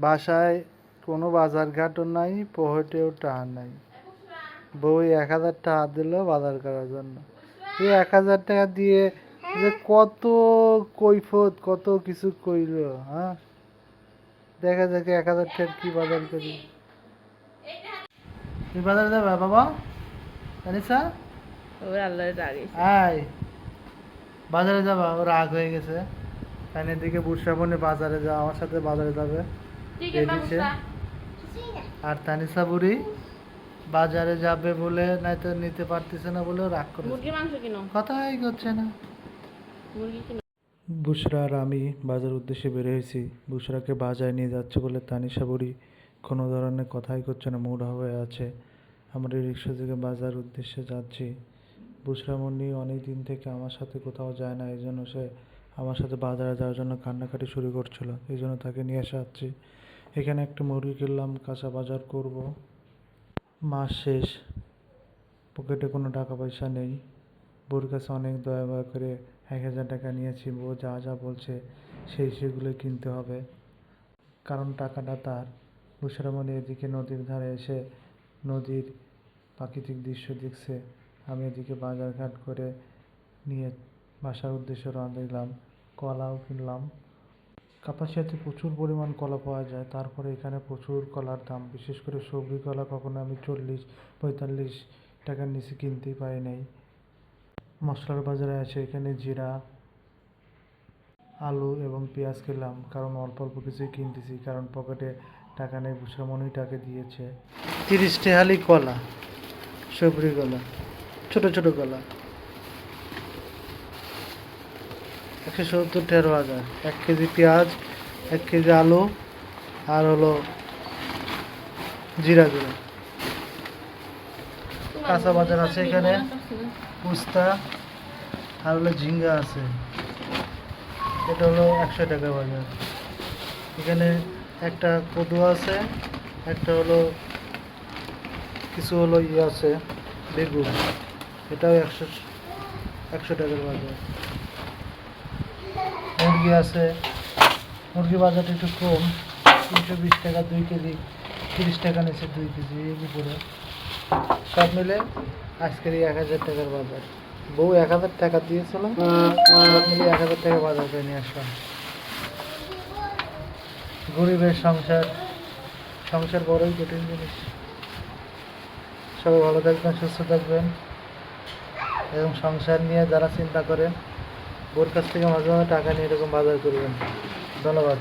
বাসায় কোনো বাজার ঘাটও নাই পকেটেও টাকা নাই। বউ এক হাজার টাকা দিল বাজার করার জন্য। এই এক হাজার টাকা দিয়ে যে কত কৈফত কত কিছু কইল হ্যাঁ? দেখা যাক এক হাজার টাকার কি বাজার করি। তুই বাজারে যাবে বাবা? জানিসা? ওর আল্লাহর রাগে। আয়। বাজারে যাবা ও রাগ হয়ে গেছে। কানের দিকে বুটসাবনে বাজারে যাওয়া আমার সাথে বাজারে যাবে। আর তানিসা বুড়ি বাজারে যাবে বলে নয়তো নিতে পারতেছে না বলে রাগ করে মুরগির মাংস কিনো? কথাই করছে না। মুরগি বুসরা আর আমি বাজার উদ্দেশ্যে বের হয়েছি। বুসরাকে বাজারে নিয়ে যাচ্ছে বলে তানিশা বুড়ি কোনো ধরনের কথাই করছে না মুড হয়ে আছে। আমরা রিক্সা থেকে বাজার উদ্দেশ্যে যাচ্ছি। বুসরা মন্ডি অনেক দিন থেকে আমার সাথে কোথাও যায় না এই জন্য সে আমার সাথে বাজারে যাওয়ার জন্য কান্নাকাটি শুরু করছিল। এই জন্য তাকে নিয়ে আসা যাচ্ছি। এখানে একটা মুরগি কিনলাম, কাঁচা বাজার করব। মাস শেষ, পকেটে কোনো টাকা পয়সা নেই। বউর কাছে অনেক দয়া দয়া করে এক হাজার টাকা নিয়েছি, বউ যা যা বলছে সেই সেগুলো কিনতে হবে। কারণ টাকাটা তার। বুসরামণি এদিকে নদীর ধারে এসে নদীর প্রাকৃতিক দৃশ্য দেখছে। আমি এদিকে বাজারঘাট করে নিয়ে বাসার উদ্দেশ্যে রওনা দিলাম। কলাও কিনলাম। কাপাসিয়াতে প্রচুর পরিমাণ কলা পাওয়া যায়। তারপরে এখানে প্রচুর কলার দাম। বিশেষ করে সবজি কলা কখনো আমি চল্লিশ, পঁয়তাল্লিশ টাকার নিচে কিনতেই পারি নাই। মশলার বাজারে আছে এখানে জিরা, আলু এবং পেঁয়াজ কিনলাম। কারণ অল্প অল্প কিছুই কিনতেছি, কারণ পকেটে টাকা নেই বুসরামণি টাকা দিয়েছে। তিরিশ টেহালি কলা সবরি কলা, ছোট ছোট কলা। একশো সত্তর, তেরো হাজার। এক কেজি পেঁয়াজ, এক কেজি আলু, আর হলো জিরা গুঁড়ো। কাঁচা বাজার আছে এখানে। পুস্তা, আর হলো ঝিঙ্গা আছে। এটা হলো একশো টাকা বাজার। এখানে একটা কদু আছে, একটা হলো কিছু হলো ইয়ে আছে, বেগুন। এটাও একশো একশো টাকার বাজার। মুরগি আছে। মুরগি বাজারটা একটু কম, তিনশো বিশ টাকা দুই কেজি, তিরিশ টাকা নিচ্ছে দুই কেজি, এই উপরে সব মিলে আজকের এক হাজার টাকার বাজার। বউ এক হাজার টাকা দিয়েছিল সব মিলে এক হাজার টাকা বাজার করে নিয়ে আসলাম। গরিবের সংসার সংসার বড়ই কঠিন জিনিস। সবাই ভালো থাকবেন, সুস্থ থাকবেন। এবং সংসার নিয়ে যারা চিন্তা করেন বোর কাছ থেকে মাঝে মাঝে টাকা নিয়ে এরকম বাজার করবেন। ধন্যবাদ।